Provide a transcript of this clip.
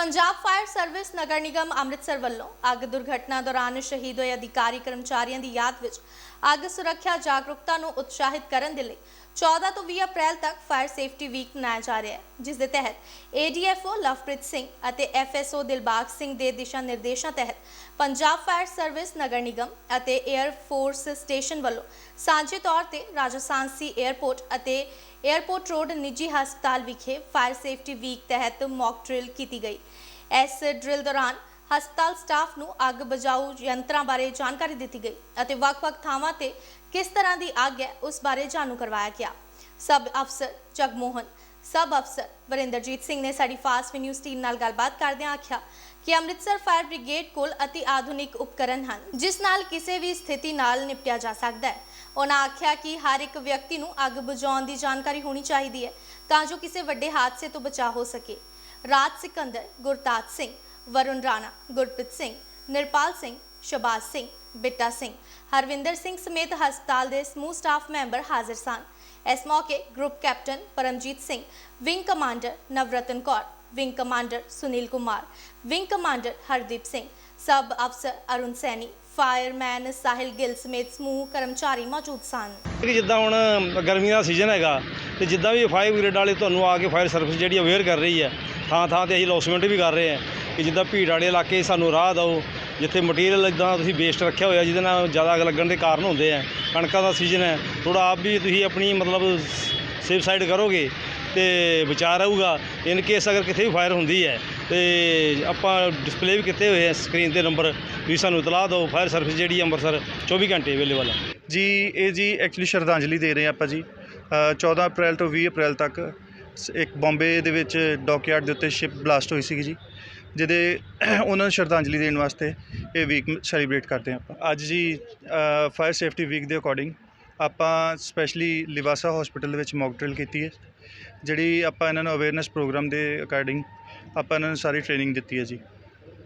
Punjab fire service Nagar Nigam Amritsar ਵੱਲੋਂ ਅੱਗ ਦੁਰਘਟਨਾ ਦੌਰਾਨ ਸ਼ਹੀਦ ਹੋਏ ਅਧਿਕਾਰੀ ਕਰਮਚਾਰੀਆਂ ਦੀ ਯਾਦ ਵਿੱਚ ਅੱਗ ਸੁਰੱਖਿਆ ਜਾਗਰੂਕਤਾ ਨੂੰ ਉਤਸ਼ਾਹਿਤ ਕਰਨ ਦੇ ਲਈ 14 ਤੋਂ 20 ਅਪ੍ਰੈਲ ਤੱਕ ਫਾਇਰ ਸੇਫਟੀ ਵੀਕ ਮਨਾਇਆ ਜਾ ਰਿਹਾ ਹੈ। ਜਿਸ ਦੇ ਤਹਿਤ ਏਡੀਐਫਓ ਲਵਪ੍ਰੀਤ ਸਿੰਘ ਅਤੇ ਐਫਐਸਓ ਦਿਲਬਾਗ ਸਿੰਘ ਦੇ ਦਿਸ਼ਾ ਨਿਰਦੇਸ਼ਾਂ ਤਹਿਤ ਪੰਜਾਬ ਫਾਇਰ ਸਰਵਿਸ ਨਗਰ ਨਿਗਮ ਅਤੇ 에ਅਰ ਫੋਰਸ ਸਟੇਸ਼ਨ ਵੱਲੋਂ ਸਾਂਝੇ ਤੌਰ ਤੇ ਰਾਜਸਥਾਨ ਸੀ 에ਅਰਪੋਰਟ ਅਤੇ 에ਅਰਪੋਰਟ ਰੋਡ ਨਿੱਜੀ ਹਸਪਤਾਲ ਵਿਖੇ ਫਾਇਰ ਸੇਫਟੀ ਵੀਕ ਤਹਿਤ ਮੌਕ ਡ੍ਰਿਲ ਕੀਤੀ ਗਈ। ਇਸ ਡ੍ਰਿਲ ਦੌਰਾਨ ਹਸਪਤਾਲ ਸਟਾਫ ਨੂੰ ਅੱਗ ਬੁਝਾਊ ਯੰਤਰਾਂ ਬਾਰੇ ਜਾਣਕਾਰੀ ਦਿੱਤੀ ਗਈ ਅਤੇ ਵੱਖ-ਵੱਖ ਥਾਵਾਂ ਤੇ ਕਿਸ ਤਰ੍ਹਾਂ ਦੀ ਅੱਗ ਹੈ, ਉਸ ਬਾਰੇ ਜਾਣੂ ਕਰਵਾਇਆ ਗਿਆ। ਸਬ ਅਫਸਰ ਜਗਮੋਹਨ, ਸਬ ਅਫਸਰ ਵਰਿੰਦਰਜੀਤ ਸਿੰਘ ਨੇ ਸਾਡੀ ਫਾਸਟ ਨਿਊਜ਼ ਟੀਮ ਨਾਲ ਗੱਲਬਾਤ ਕਰਦਿਆਂ ਆਖਿਆ ਕਿ ਅੰਮ੍ਰਿਤਸਰ ਫਾਇਰ ਬ੍ਰਿਗੇਡ ਕੋਲ ਅਤੀ ਆਧੁਨਿਕ ਉਪਕਰਨ ਹਨ, ਜਿਸ ਨਾਲ ਕਿਸੇ ਵੀ ਸਥਿਤੀ ਨਾਲ ਨਿਪਟਿਆ ਜਾ ਸਕਦਾ ਹੈ। ਉਹਨਾਂ ਆਖਿਆ ਕਿ ਹਰ ਇੱਕ ਵਿਅਕਤੀ ਨੂੰ ਅੱਗ ਬੁਝਾਉਣ ਦੀ ਜਾਣਕਾਰੀ ਹੋਣੀ ਚਾਹੀਦੀ ਹੈ ਤਾਂ ਜੋ ਕਿਸੇ ਵੱਡੇ ਹਾਦਸੇ ਤੋਂ ਬਚਾਅ ਹੋ ਸਕੇ। ਰਾਜ ਸਿਕੰਦਰ ਗੁਰਤਾਜ ਸਿੰਘ ਵਰੁਣ ਰਾਣਾ ਗੁਰਪ੍ਰੀਤ ਸਿੰਘ ਨਿਰਪਾਲ ਸਿੰਘ ਸ਼ਬਾਜ਼ ਸਿੰਘ ਬਿੱਟਾ ਸਿੰਘ ਹਰਵਿੰਦਰ ਸਿੰਘ ਸਮੇਤ ਹਸਪਤਾਲ ਦੇ ਸਮੂਹ ਸਟਾਫ ਮੈਂਬਰ ਹਾਜ਼ਰ ਸਨ ਇਸ ਮੌਕੇ group captain Paramjit Singh wing commander Navrattan Kaur wing commander Sunil Kumar wing commander Hardeep Singh sub ਅਫਸਰ ਅਰੁਣ ਸੈਣੀ ਫਾਇਰਮੈਨ ਸਾਹਿਲ ਗਿੱਲ ਸਮੇਤ ਸਮੂਹ ਕਰਮਚਾਰੀ ਮੌਜੂਦ ਸਨ ਕਿ ਜਿੱਦਾਂ ਹੁਣ ਗਰਮੀ ਦਾ ਸੀਜ਼ਨ ਹੈਗਾ ਤੇ ਜਿੱਦਾਂ ਵੀ ਫਾਇਰ ਬ੍ਰਿਗੇਡ ਵਾਲੇ ਤੁਹਾਨੂੰ ਆ ਕੇ ਫਾਇਰ ਸਰਵਿਸ ਜਿਹੜੀ ਅਵੇਅਰ ਕਰ ਰਹੀ ਹੈ ਥਾਂ ਥਾਂ ਤੇ ਅਸੀਂ ਲੌਸਮੈਂਟ ਵੀ ਕਰ ਰਹੇ ਹਾਂ। ਕਿ ਜਿੱਦਾਂ ਭੀੜ ਵਾਲੇ ਇਲਾਕੇ ਸਾਨੂੰ ਰਾਹ ਦਿਓ ਜਿੱਥੇ ਮਟੀਰੀਅਲ ਇਦਾਂ ਤੁਸੀਂ ਵੇਸਟ ਰੱਖਿਆ ਹੋਇਆ ਜਿਹਦੇ ਨਾਲ ਜ਼ਿਆਦਾ ਅੱਗ ਲੱਗਣ ਦੇ ਕਾਰਨ ਹੁੰਦੇ ਆ ਕਣਕਾਂ ਦਾ ਸੀਜ਼ਨ ਹੈ ਥੋੜਾ ਆਪ ਵੀ ਤੁਸੀਂ ਆਪਣੀ ਮਤਲਬ ਸੇਫ ਸਾਈਡ ਕਰੋਗੇ ਤੇ ਬਚਾ ਰਹੂਗਾ ਇਨ ਕੇਸ ਅਗਰ ਕਿਤੇ ਵੀ ਫਾਇਰ ਹੁੰਦੀ ਹੈ ਤੇ ਆਪਾਂ ਡਿਸਪਲੇ ਵੀ ਕੀਤੇ ਹੋਏ ਆ ਸਕਰੀਨ ਤੇ ਨੰਬਰ ਤੁਸੀਂ ਸਾਨੂੰ ਇਤਲਾਹ ਦਿਓ ਫਾਇਰ ਸਰਵਿਸ ਜਿਹੜੀ ਅੰਮ੍ਰਿਤਸਰ 24 ਘੰਟੇ ਅਵੇਲੇਬਲ ਹੈ। ਜੀ ਇਹ ਜੀ ਐਕਚੁਅਲੀ ਸ਼ਰਧਾਂਜਲੀ ਦੇ ਰਹੇ ਹਾਂ ਆਪਾਂ ਜੀ ਅ, 14 ਅਪ੍ਰੈਲ ਤੋਂ 20 ਅਪ੍ਰੈਲ ਤੱਕ ਇੱਕ ਬੰਬੇ ਦੇ ਵਿੱਚ ਡੌਕਯਾਰਡ ਦੇ ਉੱਤੇ ਸ਼ਿਪ ਬਲਾਸਟ ਹੋਈ ਸੀਗੀ ਜੀ, ਜਿਹਦੇ ਉਹਨਾਂ ਨੂੰ ਸ਼ਰਧਾਂਜਲੀ ਦੇਣ ਵਾਸਤੇ ਇਹ ਵੀਕ ਸੈਲੀਬ੍ਰੇਟ ਕਰਦੇ ਹਾਂ ਆਪਾਂ। ਅੱਜ ਜੀ ਫਾਇਰ ਸੇਫਟੀ ਵੀਕ ਦੇ ਅਕੋਰਡਿੰਗ ਆਪਾਂ ਸਪੈਸ਼ਲੀ ਲਿਵਾਸਾ ਹਸਪੀਟਲ ਦੇ ਵਿੱਚ ਮੌਕ ਡਰਿਲ ਕੀਤੀ ਹੈ, ਜਿਹੜੀ ਆਪਾਂ ਇਹਨਾਂ ਨੂੰ ਅਵੇਅਰਨੈਸ ਪ੍ਰੋਗਰਾਮ ਦੇ ਅਕੋਰਡਿੰਗ ਆਪਾਂ ਇਹਨਾਂ ਨੂੰ ਸਾਰੀ ਟ੍ਰੇਨਿੰਗ ਦਿੱਤੀ ਹੈ ਜੀ।